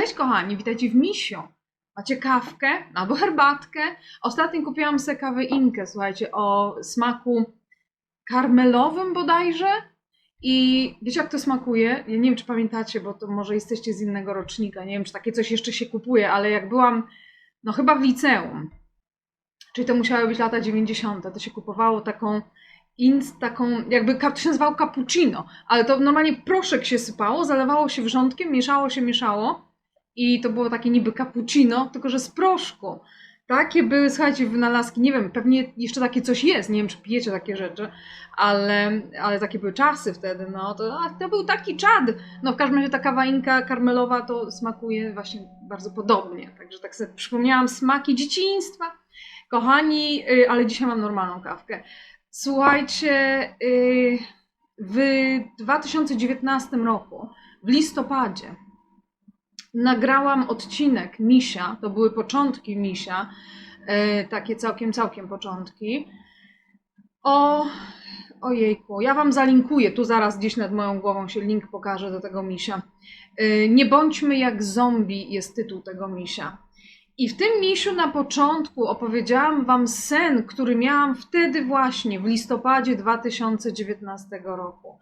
cześć kochani, witajcie w Misio. Macie kawkę albo herbatkę. Ostatnio kupiłam sobie kawę Inkę, słuchajcie, o smaku karmelowym bodajże. I wiecie jak to smakuje? Ja nie wiem, czy pamiętacie, bo to może jesteście z innego rocznika. Nie wiem, czy takie coś jeszcze się kupuje, ale jak byłam, no chyba w liceum, czyli to musiały być lata 90., to się kupowało taką ins, taką, jakby to się nazywało cappuccino, ale to normalnie proszek się sypało, zalewało się wrzątkiem, mieszało się, mieszało i to było takie niby cappuccino, tylko że z proszku. Takie były, słuchajcie, wynalazki, nie wiem, pewnie jeszcze takie coś jest, nie wiem, czy pijecie takie rzeczy, ale, ale takie były czasy wtedy, no to, a, to był taki czad. No w każdym razie ta kawa inka karmelowa to smakuje właśnie bardzo podobnie, także tak sobie przypomniałam smaki dzieciństwa. Kochani, y, ale dzisiaj mam normalną kawkę. Słuchajcie, y, w 2019 roku, w listopadzie, nagrałam odcinek Misia, to były początki Misia, y, takie całkiem, całkiem początki, o, ojejku, ja Wam zalinkuję, tu zaraz gdzieś nad moją głową się link pokaże do tego Misia. Y, Nie bądźmy jak zombie jest tytuł tego Misia. I w tym misiu na początku opowiedziałam Wam sen, który miałam wtedy właśnie, w listopadzie 2019 roku.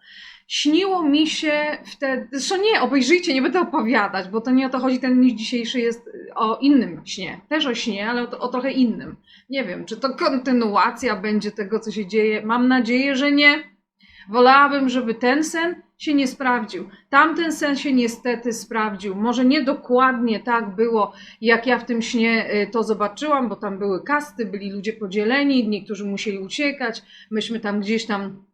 Śniło mi się wtedy, zresztą nie, obejrzyjcie, nie będę opowiadać, bo to nie o to chodzi, ten miś dzisiejszy jest o innym śnie. Też o śnie, ale o, o trochę innym. Nie wiem, czy to kontynuacja będzie tego, co się dzieje. Mam nadzieję, że nie. Wolałabym, żeby ten sen się nie sprawdził. Tamten sen się niestety sprawdził. Może nie dokładnie tak było, jak ja w tym śnie y, to zobaczyłam, bo tam były kasty, byli ludzie podzieleni, niektórzy musieli uciekać. Myśmy tam gdzieś tam,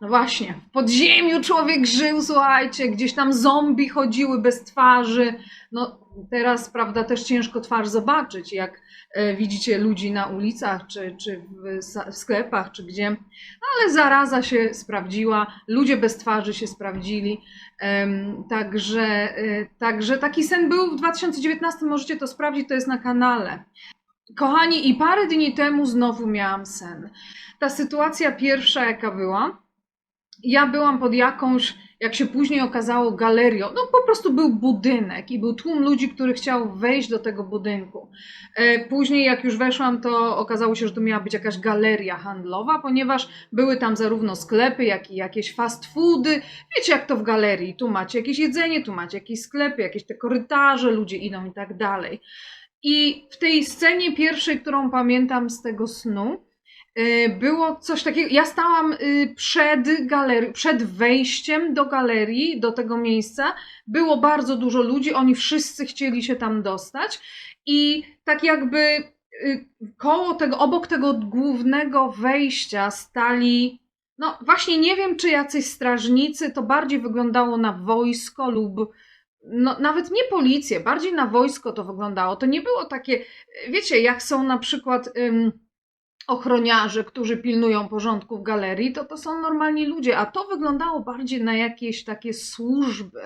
no właśnie, w podziemiu człowiek żył, słuchajcie, gdzieś tam zombie chodziły bez twarzy. No teraz, prawda, też ciężko twarz zobaczyć, jak e, widzicie ludzi na ulicach, czy, czy w, sklepach, czy gdzie. No, ale zaraza się sprawdziła, ludzie bez twarzy się sprawdzili. Także, e, także taki sen był w 2019, możecie to sprawdzić, to jest na kanale. Kochani, i parę dni temu znowu miałam sen. Ta sytuacja pierwsza, jaka była, ja byłam pod jakąś, jak się później okazało, galerią. No po prostu był budynek i był tłum ludzi, który chciał wejść do tego budynku. E, Później, jak już weszłam, to okazało się, że to miała być jakaś galeria handlowa, ponieważ były tam zarówno sklepy, jak i jakieś fast foody. Wiecie, jak to w galerii. Tu macie jakieś jedzenie, tu macie jakieś sklepy, jakieś te korytarze, ludzie idą i tak dalej. I w tej scenie pierwszej, którą pamiętam z tego snu, było coś takiego. Ja stałam y, przed galerią, przed wejściem do galerii, do tego miejsca. Było bardzo dużo ludzi, oni wszyscy chcieli się tam dostać. I tak jakby y, koło tego, obok tego głównego wejścia stali. No właśnie nie wiem, czy jacyś strażnicy, to bardziej wyglądało na wojsko lub no, nawet nie policję, bardziej na wojsko to wyglądało. To nie było takie, wiecie, jak są na przykład ochroniarze, którzy pilnują porządku w galerii, to to są normalni ludzie, a to wyglądało bardziej na jakieś takie służby,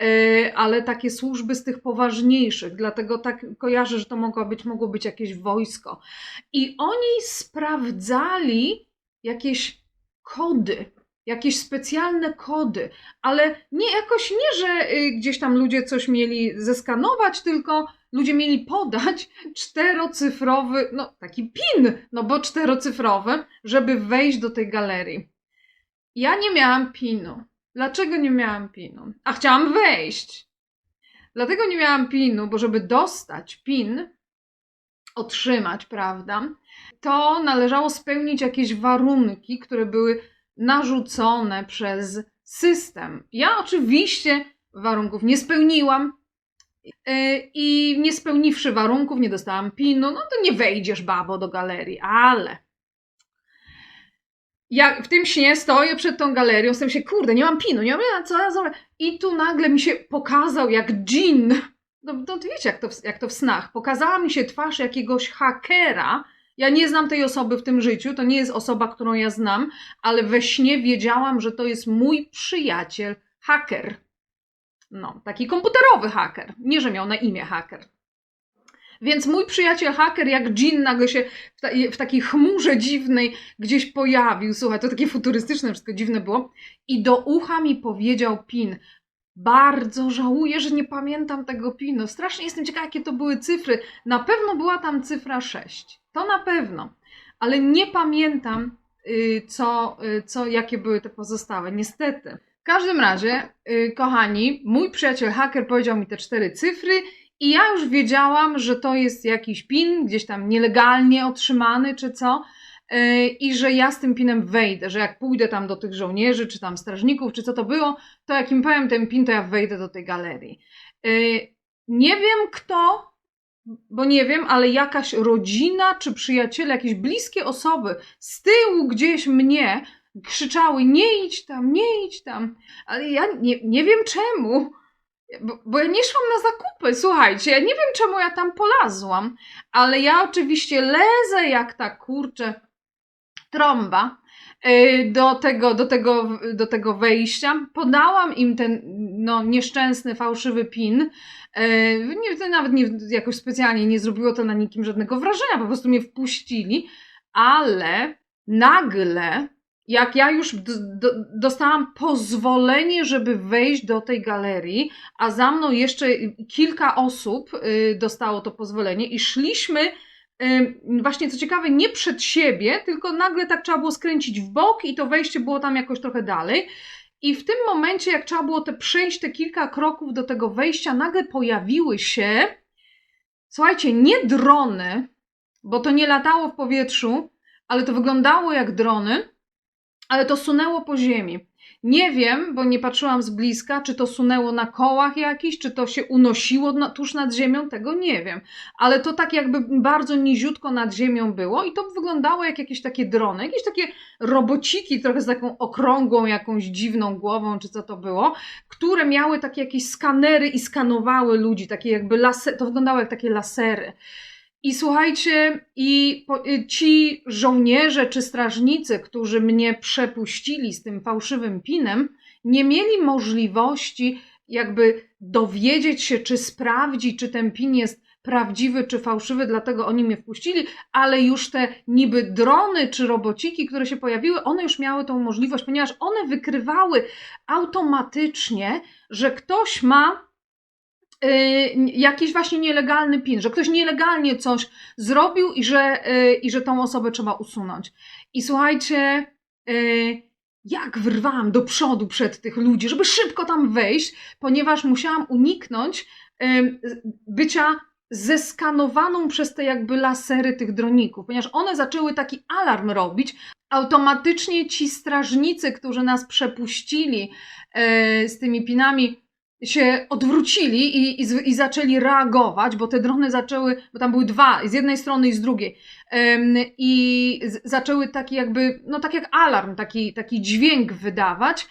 yy, ale takie służby z tych poważniejszych, dlatego tak kojarzę, że to mogło być, mogło być jakieś wojsko. I oni sprawdzali jakieś kody, jakieś specjalne kody, ale nie jakoś nie, że y, gdzieś tam ludzie coś mieli zeskanować, tylko ludzie mieli podać czterocyfrowy, no taki PIN, no bo czterocyfrowy, żeby wejść do tej galerii. Ja nie miałam PIN-u. Dlaczego nie miałam PIN-u? A chciałam wejść. Dlatego nie miałam PIN-u, bo żeby dostać PIN, otrzymać, prawda, to należało spełnić jakieś warunki, które były narzucone przez system. Ja oczywiście warunków nie spełniłam i nie spełniwszy warunków, nie dostałam PIN-u, no to nie wejdziesz, babo, do galerii, ale ja w tym śnie stoję przed tą galerią, sobie się, kurde, nie mam PIN-u, nie mam co ja zrobię. I tu nagle mi się pokazał jak dżin. No, no wiecie, jak to, w, jak to w snach. Pokazała mi się twarz jakiegoś hakera. Ja nie znam tej osoby w tym życiu, to nie jest osoba, którą ja znam, ale we śnie wiedziałam, że to jest mój przyjaciel, haker. No, taki komputerowy haker. Nie, że miał na imię haker. Więc mój przyjaciel haker, jak dżin, nagle się w, ta, w takiej chmurze dziwnej gdzieś pojawił. Słuchaj, to takie futurystyczne wszystko dziwne było. I do ucha mi powiedział PIN. Bardzo żałuję, że nie pamiętam tego pinu. Strasznie jestem ciekawa, jakie to były cyfry. Na pewno była tam cyfra 6. To na pewno. Ale nie pamiętam, y, co, y, co, jakie były te pozostałe. Niestety. W każdym razie, y, kochani, mój przyjaciel haker powiedział mi te cztery cyfry i ja już wiedziałam, że to jest jakiś pin, gdzieś tam nielegalnie otrzymany czy co. y, I że ja z tym pinem wejdę, że jak pójdę tam do tych żołnierzy, czy tam strażników, czy co to było, to jak im powiem ten pin, to ja wejdę do tej galerii. Y, Nie wiem kto, bo nie wiem, ale jakaś rodzina czy przyjaciele, jakieś bliskie osoby z tyłu gdzieś mnie krzyczały: Nie idź tam, nie idź tam. Ale ja nie, nie wiem czemu. Bo, bo ja nie szłam na zakupy, słuchajcie, ja nie wiem czemu ja tam polazłam, ale ja oczywiście lezę jak ta kurczę trąba y, do tego, do, tego, do tego wejścia. Podałam im ten no, nieszczęsny, fałszywy pin. Y, Nie, nawet nie, jakoś specjalnie nie zrobiło to na nikim żadnego wrażenia, po prostu mnie wpuścili, ale nagle, jak ja już dostałam pozwolenie, żeby wejść do tej galerii, a za mną jeszcze kilka osób y, dostało to pozwolenie i szliśmy Ym, właśnie co ciekawe, nie przed siebie, tylko nagle tak trzeba było skręcić w bok i to wejście było tam jakoś trochę dalej. I w tym momencie, jak trzeba było te przejść te kilka kroków do tego wejścia, nagle pojawiły się, słuchajcie, nie drony, bo to nie latało w powietrzu, ale to wyglądało jak drony, ale to sunęło po ziemi. Nie wiem, bo nie patrzyłam z bliska, czy to sunęło na kołach jakiś, czy to się unosiło na, tuż nad ziemią, tego nie wiem. Ale to tak jakby bardzo niziutko nad ziemią było i to wyglądało jak jakieś takie drony, jakieś takie robociki trochę z taką okrągłą jakąś dziwną głową, czy co to było, które miały takie jakieś skanery i skanowały ludzi, takie jakby laser, to wyglądało jak takie lasery. I słuchajcie, i y, ci żołnierze czy strażnicy, którzy mnie przepuścili z tym fałszywym pinem, nie mieli możliwości jakby dowiedzieć się, czy sprawdzić, czy ten pin jest prawdziwy czy fałszywy, dlatego oni mnie wpuścili, ale już te niby drony czy robociki, które się pojawiły, one już miały tą możliwość, ponieważ one wykrywały automatycznie, że ktoś ma jakiś właśnie nielegalny pin, że ktoś nielegalnie coś zrobił i że, y, i że tą osobę trzeba usunąć. I słuchajcie, y, jak wyrwałam do przodu przed tych ludzi, żeby szybko tam wejść, ponieważ musiałam uniknąć y, bycia zeskanowaną przez te jakby lasery tych droników, ponieważ one zaczęły taki alarm robić. Automatycznie ci strażnicy, którzy nas przepuścili y, z tymi pinami, się odwrócili i, i, i zaczęli reagować, bo te drony zaczęły, bo tam były dwa, z jednej strony i z drugiej, i zaczęły taki jakby, no tak jak alarm, taki, taki dźwięk wydawać.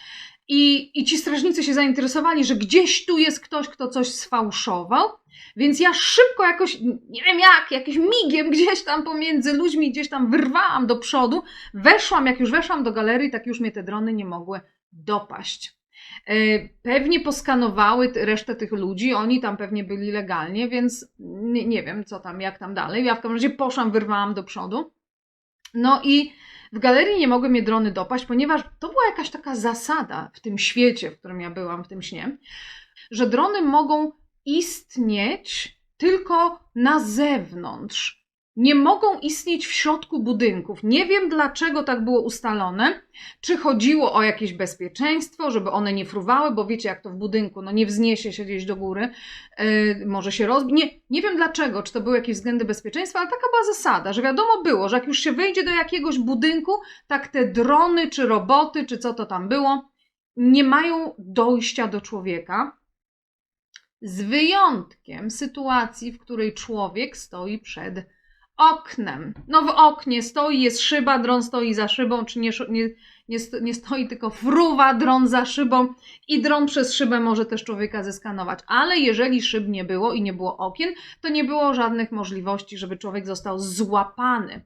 I, I ci strażnicy się zainteresowali, że gdzieś tu jest ktoś, kto coś sfałszował. Więc ja szybko jakoś, nie wiem jak, jakimś migiem gdzieś tam pomiędzy ludźmi, gdzieś tam wyrwałam do przodu. Weszłam, jak już weszłam do galerii, tak już mnie te drony nie mogły dopaść. E, Pewnie poskanowały resztę tych ludzi, oni tam pewnie byli legalnie, więc nie, nie wiem co tam, jak tam dalej. Ja w każdym razie poszłam, wyrwałam do przodu. No i w galerii nie mogły mnie drony dopaść, ponieważ to była jakaś taka zasada w tym świecie, w którym ja byłam, w tym śnie, że drony mogą istnieć tylko na zewnątrz. Nie mogą istnieć w środku budynków. Nie wiem, dlaczego tak było ustalone. Czy chodziło o jakieś bezpieczeństwo, żeby one nie fruwały, bo wiecie, jak to w budynku, no nie wzniesie się gdzieś do góry, yy, może się rozbić. Nie, nie wiem dlaczego, czy to były jakieś względy bezpieczeństwa, ale taka była zasada, że wiadomo było, że jak już się wejdzie do jakiegoś budynku, tak te drony, czy roboty, czy co to tam było, nie mają dojścia do człowieka. Z wyjątkiem sytuacji, w której człowiek stoi przed oknem. No w oknie stoi, jest szyba, dron stoi za szybą, czy nie, nie, nie, nie stoi, tylko fruwa dron za szybą i dron przez szybę może też człowieka zeskanować. Ale jeżeli szyb nie było i nie było okien, to nie było żadnych możliwości, żeby człowiek został złapany.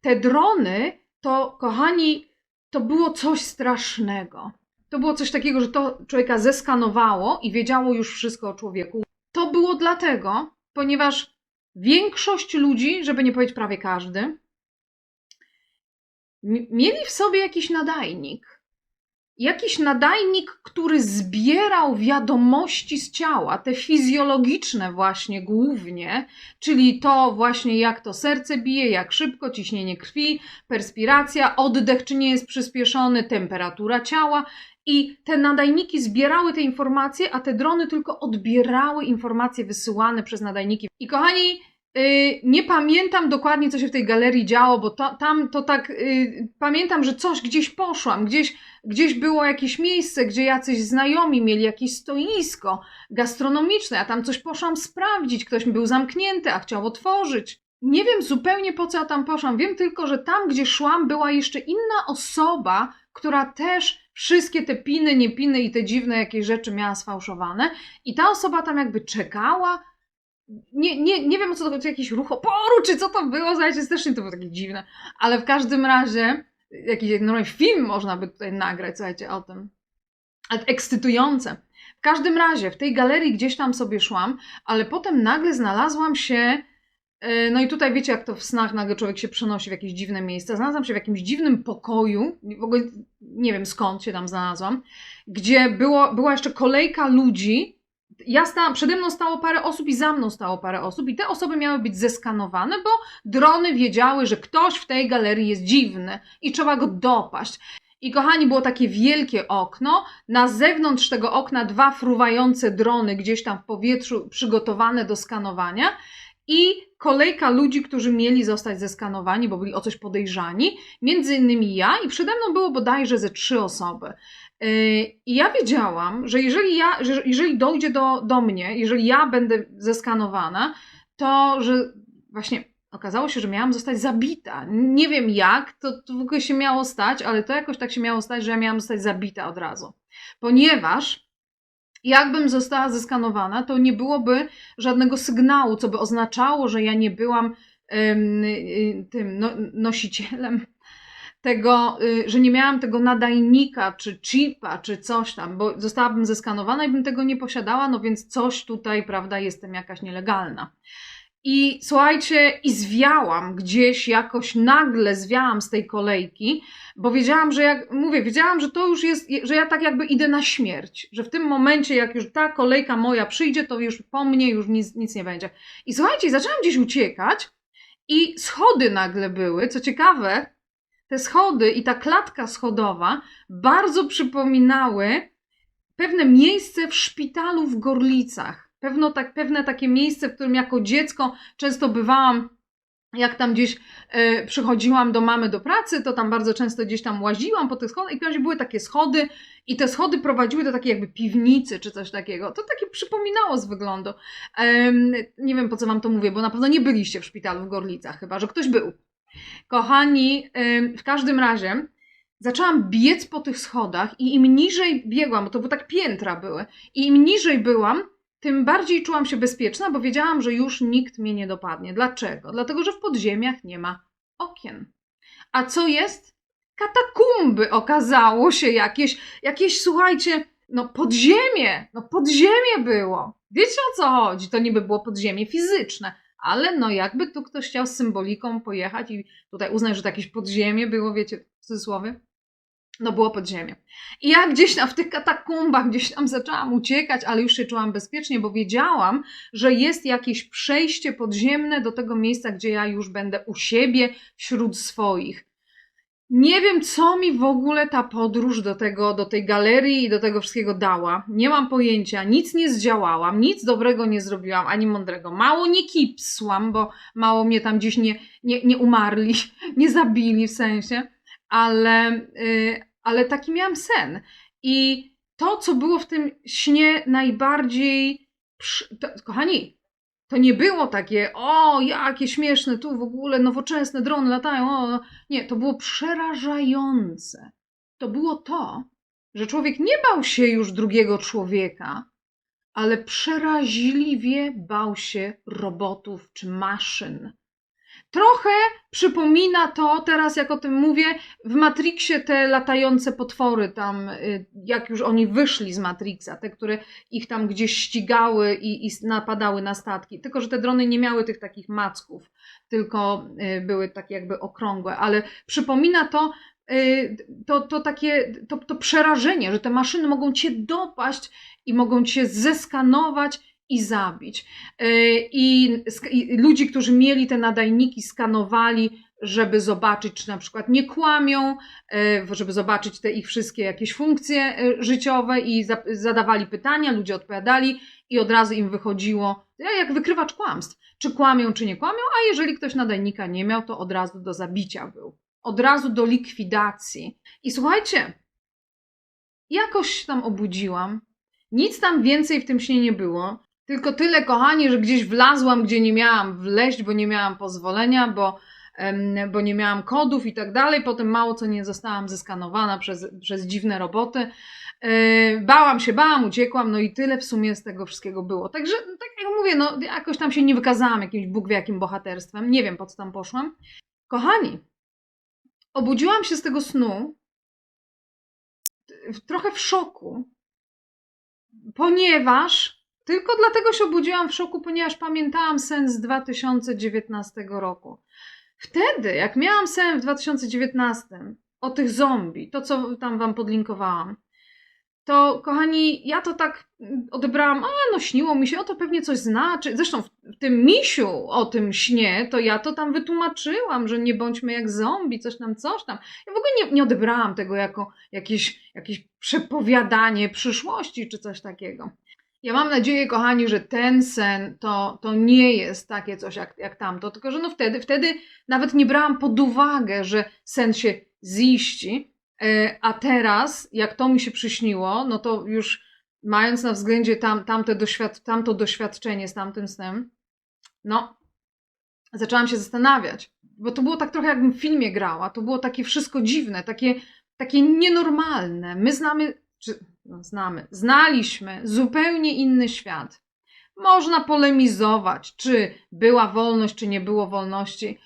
Te drony to, kochani, to było coś strasznego. To było coś takiego, że to człowieka zeskanowało i wiedziało już wszystko o człowieku. To było dlatego, ponieważ większość ludzi, żeby nie powiedzieć prawie każdy, mieli w sobie jakiś nadajnik. jakiś nadajnik, który zbierał wiadomości z ciała, te fizjologiczne właśnie głównie, czyli to właśnie jak to serce bije, jak szybko, ciśnienie krwi, perspiracja, oddech czy nie jest przyspieszony, temperatura ciała. I te nadajniki zbierały te informacje, a te drony tylko odbierały informacje wysyłane przez nadajniki. I kochani, Yy, nie pamiętam dokładnie, co się w tej galerii działo, bo to, tam to tak. Yy, pamiętam, że coś gdzieś poszłam, gdzieś, gdzieś było jakieś miejsce, gdzie jacyś znajomi mieli jakieś stoisko gastronomiczne, a tam coś poszłam sprawdzić. Ktoś był zamknięty, a chciał otworzyć. Nie wiem zupełnie po co ja tam poszłam. Wiem tylko, że tam, gdzie szłam, była jeszcze inna osoba, która też wszystkie te piny, niepiny i te dziwne jakieś rzeczy miała sfałszowane. I ta osoba tam jakby czekała nie, nie, nie wiem co to chodzi, jakiś ruch oporu, czy co to było, słuchajcie, strasznie to było takie dziwne, ale w każdym razie jakiś normalny film można by tutaj nagrać, słuchajcie, o tym. Ekscytujące. W każdym razie, w tej galerii gdzieś tam sobie szłam, ale potem nagle znalazłam się, no i tutaj wiecie, jak to w snach nagle człowiek się przenosi w jakieś dziwne miejsce. Znalazłam się w jakimś dziwnym pokoju, w ogóle nie wiem skąd się tam znalazłam, gdzie było, była jeszcze kolejka ludzi, ja stałam, przede mną stało parę osób i za mną stało parę osób, i te osoby miały być zeskanowane, bo drony wiedziały, że ktoś w tej galerii jest dziwny i trzeba go dopaść. I kochani, było takie wielkie okno. Na zewnątrz tego okna dwa fruwające drony gdzieś tam w powietrzu przygotowane do skanowania. I kolejka ludzi, którzy mieli zostać zeskanowani, bo byli o coś podejrzani. Między innymi ja i przede mną było bodajże ze trzy osoby. Yy, I ja wiedziałam, że jeżeli, ja, że jeżeli dojdzie do, do mnie, jeżeli ja będę zeskanowana, to że właśnie okazało się, że miałam zostać zabita. Nie wiem jak to, to w ogóle się miało stać, ale to jakoś tak się miało stać, że ja miałam zostać zabita od razu. Ponieważ jakbym została zeskanowana, to nie byłoby żadnego sygnału, co by oznaczało, że ja nie byłam y, tym no, nosicielem tego, y, że nie miałam tego nadajnika, czy chipa, czy coś tam, bo zostałabym zeskanowana i bym tego nie posiadała, no więc coś tutaj, prawda, jestem jakaś nielegalna. I słuchajcie, i zwiałam gdzieś jakoś nagle zwiałam z tej kolejki, bo wiedziałam, że jak mówię, wiedziałam, że to już jest, że ja tak jakby idę na śmierć, że w tym momencie, jak już ta kolejka moja przyjdzie, to już po mnie już nic, nic nie będzie. I słuchajcie, zaczęłam gdzieś uciekać i schody nagle były, co ciekawe, te schody i ta klatka schodowa bardzo przypominały pewne miejsce w szpitalu w Gorlicach. Pewno tak, pewne takie miejsce, w którym jako dziecko często bywałam, jak tam gdzieś e, przychodziłam do mamy do pracy, to tam bardzo często gdzieś tam łaziłam po tych schodach i pewnie były takie schody i te schody prowadziły do takiej jakby piwnicy czy coś takiego. To takie przypominało z wyglądu. E, nie wiem po co wam to mówię, bo na pewno nie byliście w szpitalu w Gorlicach, chyba że ktoś był. Kochani, w każdym razie zaczęłam biec po tych schodach i im niżej biegłam, bo to były tak piętra były, i im niżej byłam, tym bardziej czułam się bezpieczna, bo wiedziałam, że już nikt mnie nie dopadnie. Dlaczego? Dlatego, że w podziemiach nie ma okien. A co jest? Katakumby okazało się jakieś, jakieś słuchajcie, no podziemie, no podziemie było. Wiecie o co chodzi? To niby było podziemie fizyczne, ale no jakby tu ktoś chciał z symboliką pojechać i tutaj uznać, że to jakieś podziemie było, wiecie, w cudzysłowie, no było podziemie. I ja gdzieś tam w tych katakumbach gdzieś tam zaczęłam uciekać, ale już się czułam bezpiecznie, bo wiedziałam, że jest jakieś przejście podziemne do tego miejsca, gdzie ja już będę u siebie wśród swoich. Nie wiem, co mi w ogóle ta podróż do, tego, do tej galerii i do tego wszystkiego dała. Nie mam pojęcia, nic nie zdziałałam, nic dobrego nie zrobiłam, ani mądrego. Mało nie kipsłam, bo mało mnie tam gdzieś nie, nie, nie umarli, nie zabili w sensie, ale, yy, ale taki miałam sen. I to, co było w tym śnie najbardziej. To, kochani, to nie było takie, o, jakie śmieszne, tu w ogóle nowoczesne drony latają. O. Nie, to było przerażające. To było to, że człowiek nie bał się już drugiego człowieka, ale przeraźliwie bał się robotów czy maszyn. Trochę przypomina to, teraz jak o tym mówię, w Matrixie te latające potwory tam, y, jak już oni wyszli z Matrixa, te, które ich tam gdzieś ścigały i, i napadały na statki. Tylko, że te drony nie miały tych takich macków, tylko y, były takie jakby okrągłe, ale przypomina to y, to, to takie to, to przerażenie, że te maszyny mogą cię dopaść i mogą cię zeskanować i zabić. Y, I, ludzi, którzy mieli te nadajniki, skanowali, żeby zobaczyć, czy na przykład nie kłamią, y, żeby zobaczyć te ich wszystkie jakieś funkcje y, życiowe i za, zadawali pytania, ludzie odpowiadali i od razu im wychodziło, jak wykrywacz kłamstw, czy kłamią, czy nie kłamią, a jeżeli ktoś nadajnika nie miał, to od razu do zabicia był. Od razu do likwidacji. I słuchajcie, jakoś tam obudziłam. Nic tam więcej w tym śnie nie było. Tylko tyle, kochani, że gdzieś wlazłam, gdzie nie miałam wleźć, bo nie miałam pozwolenia, bo, bo nie miałam kodów i tak dalej. Potem mało co nie zostałam zeskanowana przez, przez dziwne roboty. Yy, bałam się, bałam, uciekłam, no i tyle w sumie z tego wszystkiego było. Także, no, tak jak mówię, no jakoś tam się nie wykazałam jakimś Bóg wie jakim bohaterstwem. Nie wiem, po co tam poszłam. Kochani, obudziłam się z tego snu trochę w szoku, ponieważ tylko dlatego się obudziłam w szoku, ponieważ pamiętałam sen z 2019 roku. Wtedy, jak miałam sen w 2019 o tych zombie, to co tam wam podlinkowałam, to kochani, ja to tak mm, odebrałam, a no śniło mi się, o to pewnie coś znaczy. Zresztą w, tym misiu o tym śnie, to ja to tam wytłumaczyłam, że nie bądźmy jak zombie, coś tam, coś tam. Ja w ogóle nie, nie odebrałam tego jako jakieś, jakieś przepowiadanie przyszłości czy coś takiego. Ja mam nadzieję, kochani, że ten sen to, to nie jest takie coś jak, jak tamto, tylko że no wtedy, wtedy nawet nie brałam pod uwagę, że sen się ziści, e, a teraz, jak to mi się przyśniło, no to już mając na względzie tam, tamte doświad, tamto doświadczenie z tamtym snem, no, zaczęłam się zastanawiać, bo to było tak trochę jakbym w filmie grała, to było takie wszystko dziwne, takie, takie nienormalne. My znamy, no, znamy, znaliśmy zupełnie inny świat. Można polemizować, czy była wolność, czy nie było wolności.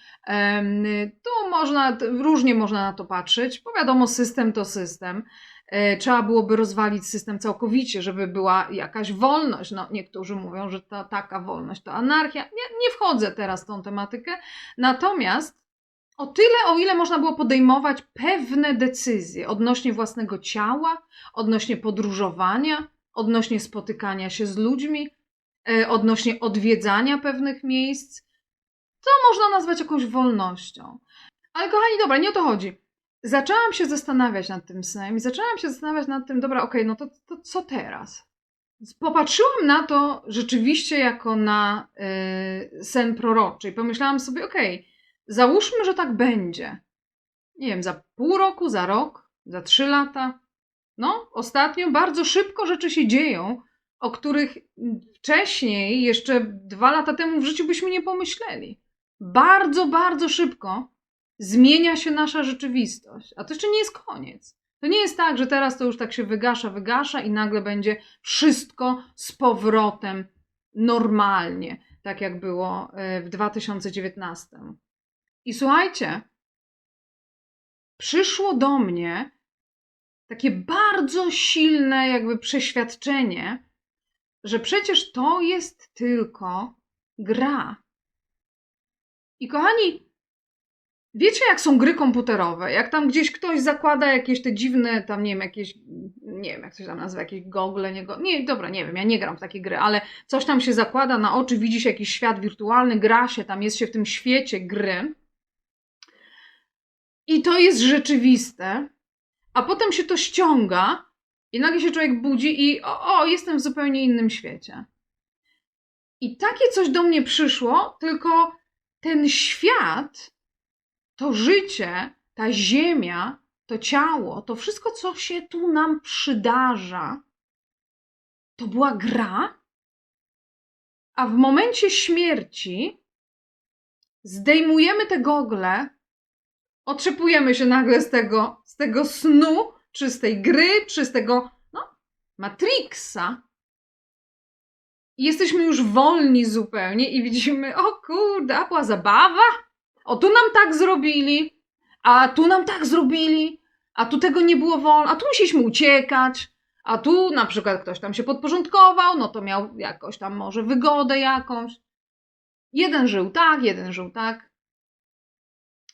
Tu można, różnie można na to patrzeć, bo wiadomo, system to system. E, Trzeba byłoby rozwalić system całkowicie, żeby była jakaś wolność. No, niektórzy mówią, że ta, taka wolność to anarchia. Nie, nie wchodzę teraz w tą tematykę. Natomiast o tyle, o ile można było podejmować pewne decyzje odnośnie własnego ciała, odnośnie podróżowania, odnośnie spotykania się z ludźmi, e, odnośnie odwiedzania pewnych miejsc, to można nazwać jakąś wolnością. Ale kochani, dobra, nie o to chodzi. Zaczęłam się zastanawiać nad tym snem i zaczęłam się zastanawiać nad tym, dobra, okej, no to, to co teraz? Popatrzyłam na to rzeczywiście jako na y, sen proroczy i pomyślałam sobie, okej, załóżmy, że tak będzie. Nie wiem, za pół roku, za rok, za trzy lata. No, ostatnio bardzo szybko rzeczy się dzieją, o których wcześniej, jeszcze dwa lata temu w życiu byśmy nie pomyśleli. Bardzo, bardzo szybko zmienia się nasza rzeczywistość. A to jeszcze nie jest koniec. To nie jest tak, że teraz to już tak się wygasza, wygasza i nagle będzie wszystko z powrotem normalnie, tak jak było e, w 2019. I słuchajcie, przyszło do mnie takie bardzo silne jakby przeświadczenie, że przecież to jest tylko gra. I kochani, wiecie jak są gry komputerowe? Jak tam gdzieś ktoś zakłada jakieś te dziwne, tam nie wiem, jakieś, nie wiem jak coś tam nazywa, jakieś gogle, nie, go... nie, dobra, nie wiem, ja nie gram w takie gry, ale coś tam się zakłada na oczy, widzi się jakiś świat wirtualny, gra się, tam jest się w tym świecie gry. I to jest rzeczywiste, a potem się to ściąga i nagle się człowiek budzi i o, o, jestem w zupełnie innym świecie. I takie coś do mnie przyszło, tylko ten świat, to życie, ta ziemia, to ciało, to wszystko, co się tu nam przydarza, to była gra, a w momencie śmierci zdejmujemy te gogle, otrzepujemy się nagle z tego, z tego snu, czy z tej gry, czy z tego, no, Matrixa. I jesteśmy już wolni zupełnie i widzimy, o kurde, a była zabawa? O, tu nam tak zrobili, a tu nam tak zrobili, a tu tego nie było wolno, a tu musieliśmy uciekać, a tu na przykład ktoś tam się podporządkował, no to miał jakoś tam może wygodę jakąś. Jeden żył tak, jeden żył tak.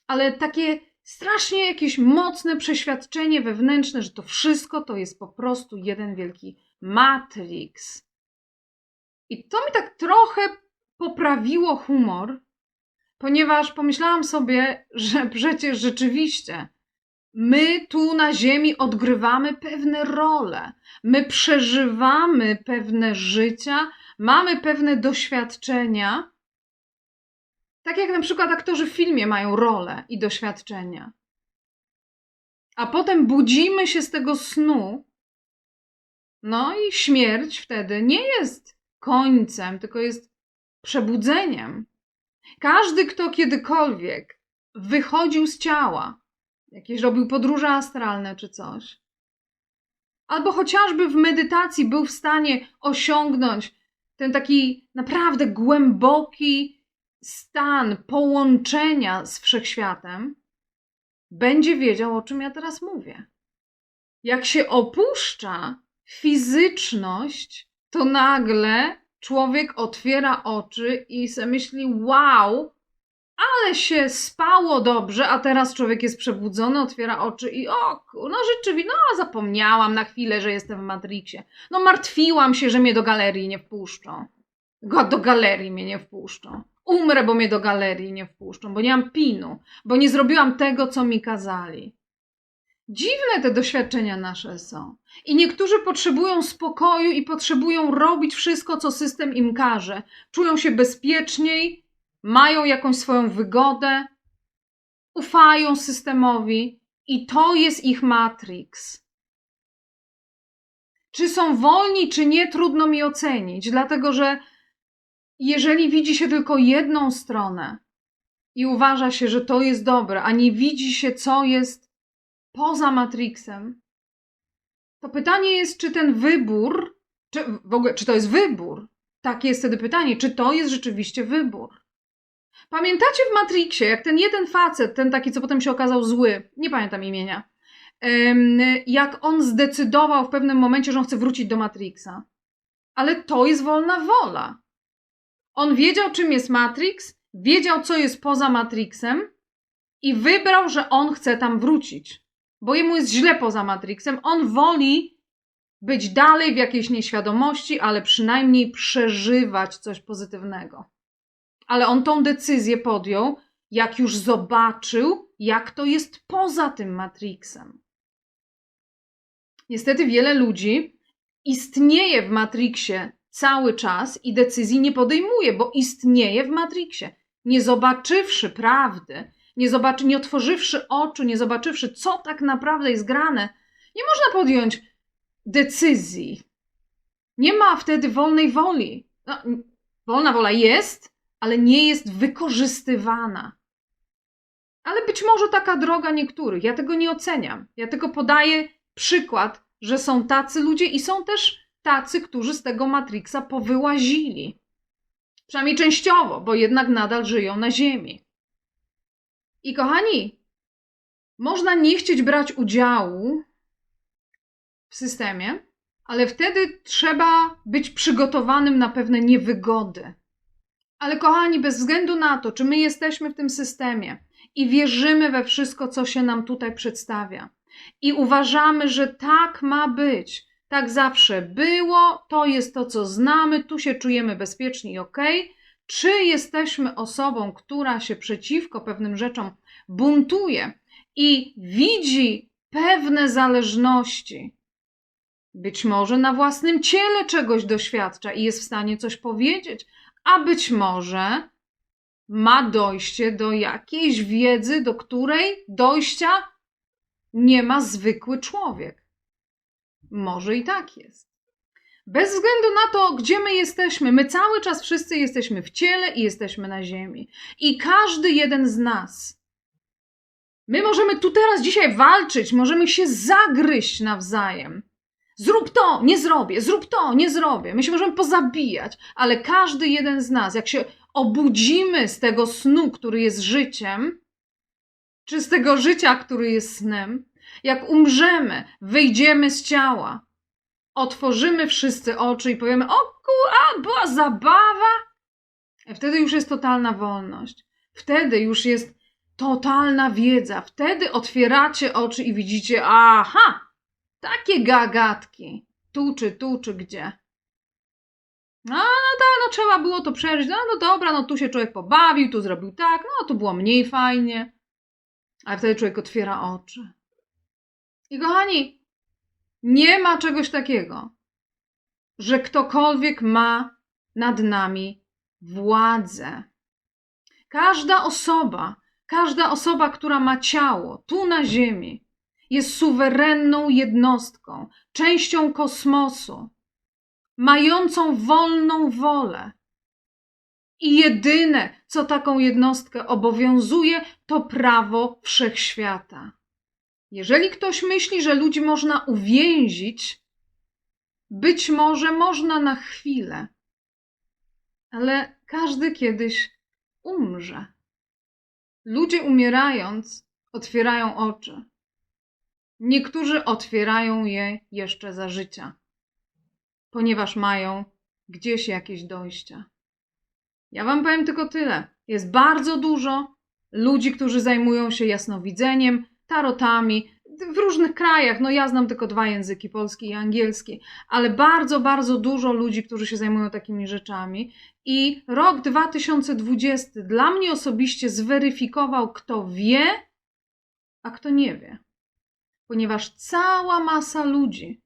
Ale takie strasznie jakieś mocne przeświadczenie wewnętrzne, że to wszystko to jest po prostu jeden wielki Matrix. I to mi tak trochę poprawiło humor, ponieważ pomyślałam sobie, że przecież rzeczywiście my tu na Ziemi odgrywamy pewne role, my przeżywamy pewne życia, mamy pewne doświadczenia. Tak jak na przykład aktorzy w filmie mają role i doświadczenia. A potem budzimy się z tego snu. No i śmierć wtedy nie jest końcem, tylko jest przebudzeniem. Każdy, kto kiedykolwiek wychodził z ciała, jakieś robił podróże astralne czy coś, albo chociażby w medytacji był w stanie osiągnąć ten taki naprawdę głęboki stan połączenia z wszechświatem, będzie wiedział, o czym ja teraz mówię. Jak się opuszcza fizyczność, to nagle człowiek otwiera oczy i se myśli: Wow, ale się spało dobrze, a teraz człowiek jest przebudzony, otwiera oczy i o, no rzeczywiście, no zapomniałam na chwilę, że jestem w Matrixie. No martwiłam się, że mnie do galerii nie wpuszczą. Go, do galerii mnie nie wpuszczą. Umrę, bo mnie do galerii nie wpuszczą, bo nie mam pinu, bo nie zrobiłam tego, co mi kazali. Dziwne te doświadczenia nasze są. I niektórzy potrzebują spokoju i potrzebują robić wszystko, co system im każe. Czują się bezpieczniej, mają jakąś swoją wygodę, ufają systemowi i to jest ich matrix. Czy są wolni, czy nie, trudno mi ocenić, dlatego że jeżeli widzi się tylko jedną stronę i uważa się, że to jest dobre, a nie widzi się, co jest poza Matrixem, to pytanie jest, czy ten wybór, czy w ogóle, czy to jest wybór? Takie jest wtedy pytanie, czy to jest rzeczywiście wybór? Pamiętacie w Matrixie, jak ten jeden facet, ten taki, co potem się okazał zły, nie pamiętam imienia, jak on zdecydował w pewnym momencie, że on chce wrócić do Matrixa. Ale to jest wolna wola. On wiedział, czym jest Matrix, wiedział, co jest poza Matrixem i wybrał, że on chce tam wrócić. Bo jemu jest źle poza Matrixem. On woli być dalej w jakiejś nieświadomości, ale przynajmniej przeżywać coś pozytywnego. Ale on tą decyzję podjął, jak już zobaczył, jak to jest poza tym Matrixem. Niestety wiele ludzi istnieje w Matrixie cały czas i decyzji nie podejmuje, bo istnieje w Matrixie. Nie zobaczywszy prawdy, nie, zobaczy, nie otworzywszy oczu, nie zobaczywszy, co tak naprawdę jest grane, nie można podjąć decyzji. Nie ma wtedy wolnej woli. No, wolna wola jest, ale nie jest wykorzystywana. Ale być może taka droga niektórych. Ja tego nie oceniam. Ja tylko podaję przykład, że są tacy ludzie i są też tacy, którzy z tego Matrixa powyłazili. Przynajmniej częściowo, bo jednak nadal żyją na Ziemi. I kochani, można nie chcieć brać udziału w systemie, ale wtedy trzeba być przygotowanym na pewne niewygody. Ale kochani, bez względu na to, czy my jesteśmy w tym systemie i wierzymy we wszystko, co się nam tutaj przedstawia, i uważamy, że tak ma być, tak zawsze było, to jest to, co znamy, tu się czujemy bezpieczni i ok, czy jesteśmy osobą, która się przeciwko pewnym rzeczom buntuje i widzi pewne zależności, być może na własnym ciele czegoś doświadcza i jest w stanie coś powiedzieć, a być może ma dojście do jakiejś wiedzy, do której dojścia nie ma zwykły człowiek. Może i tak jest. Bez względu na to, gdzie my jesteśmy, my cały czas wszyscy jesteśmy w ciele i jesteśmy na ziemi. I każdy jeden z nas. My możemy tu teraz dzisiaj walczyć, możemy się zagryźć nawzajem. Zrób to, nie zrobię, zrób to, nie zrobię. My się możemy pozabijać, ale każdy jeden z nas, jak się obudzimy z tego snu, który jest życiem, czy z tego życia, który jest snem, jak umrzemy, wyjdziemy z ciała, otworzymy wszyscy oczy i powiemy: O a była zabawa. Wtedy już jest totalna wolność. Wtedy już jest totalna wiedza. Wtedy otwieracie oczy i widzicie, aha, takie gagatki. Tu czy tu czy gdzie. No, no tak, no trzeba było to przeżyć. No, no dobra, no tu się człowiek pobawił, tu zrobił tak, no tu było mniej fajnie. Ale wtedy człowiek otwiera oczy. I kochani, nie ma czegoś takiego, że ktokolwiek ma nad nami władzę. Każda osoba, każda osoba, która ma ciało tu na Ziemi, jest suwerenną jednostką, częścią kosmosu, mającą wolną wolę. I jedyne, co taką jednostkę obowiązuje, to prawo wszechświata. Jeżeli ktoś myśli, że ludzi można uwięzić, być może można na chwilę, ale każdy kiedyś umrze. Ludzie umierając otwierają oczy. Niektórzy otwierają je jeszcze za życia, ponieważ mają gdzieś jakieś dojścia. Ja Wam powiem tylko tyle. Jest bardzo dużo ludzi, którzy zajmują się jasnowidzeniem, tarotami w różnych krajach. No ja znam tylko dwa języki, polski i angielski, ale bardzo, bardzo dużo ludzi, którzy się zajmują takimi rzeczami. I rok 2020 dla mnie osobiście zweryfikował, kto wie, a kto nie wie. Ponieważ cała masa ludzi,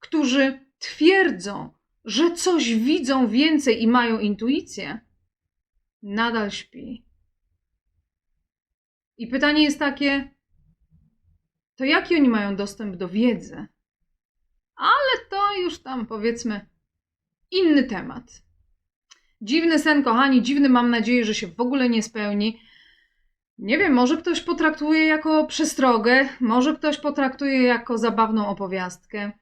którzy twierdzą, że coś widzą więcej i mają intuicję, nadal śpi. I pytanie jest takie, to jaki oni mają dostęp do wiedzy? Ale to już tam powiedzmy inny temat. Dziwny sen, kochani, dziwny, mam nadzieję, że się w ogóle nie spełni. Nie wiem, może ktoś potraktuje jako przestrogę, może ktoś potraktuje jako zabawną opowiastkę.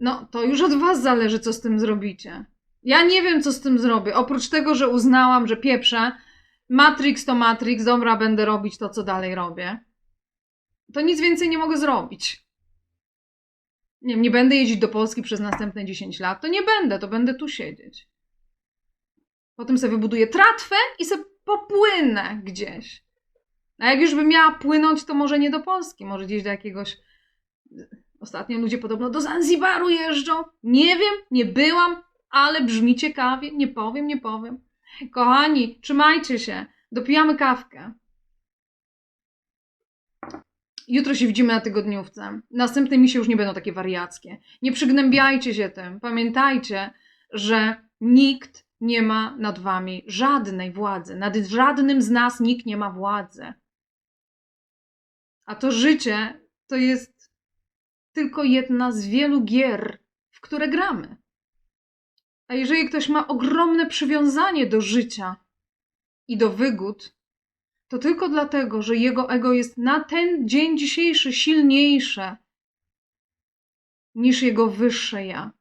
No, to już od Was zależy, co z tym zrobicie. Ja nie wiem, co z tym zrobię. Oprócz tego, że uznałam, że pieprzę, Matrix to Matrix, dobra, będę robić to, co dalej robię. To nic więcej nie mogę zrobić. Nie, nie będę jeździć do Polski przez następne 10 lat. To nie będę, to będę tu siedzieć. Potem sobie wybuduję tratwę i sobie popłynę gdzieś. A jak już bym miała płynąć, to może nie do Polski, może gdzieś do jakiegoś. Ostatnio ludzie podobno do Zanzibaru jeżdżą. Nie wiem, nie byłam, ale brzmi ciekawie. Nie powiem, nie powiem. Kochani, trzymajcie się. Dopijamy kawkę. Jutro się widzimy na tygodniówce. Następne misie już nie będą takie wariackie. Nie przygnębiajcie się tym. Pamiętajcie, że nikt nie ma nad wami żadnej władzy. Nad żadnym z nas nikt nie ma władzy. A to życie to jest tylko jedna z wielu gier, w które gramy. A jeżeli ktoś ma ogromne przywiązanie do życia i do wygód, to tylko dlatego, że jego ego jest na ten dzień dzisiejszy silniejsze niż jego wyższe ja.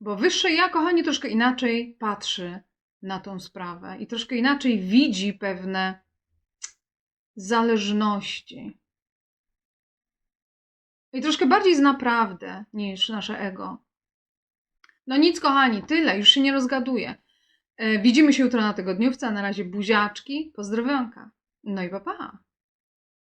Bo wyższe ja, kochani, troszkę inaczej patrzy na tą sprawę i troszkę inaczej widzi pewne zależności. I troszkę bardziej zna prawdę niż nasze ego. No nic, kochani, tyle, już się nie rozgaduję. E, Widzimy się jutro na tygodniówce, a na razie buziaczki, pozdrowionka. No i papa. Pa.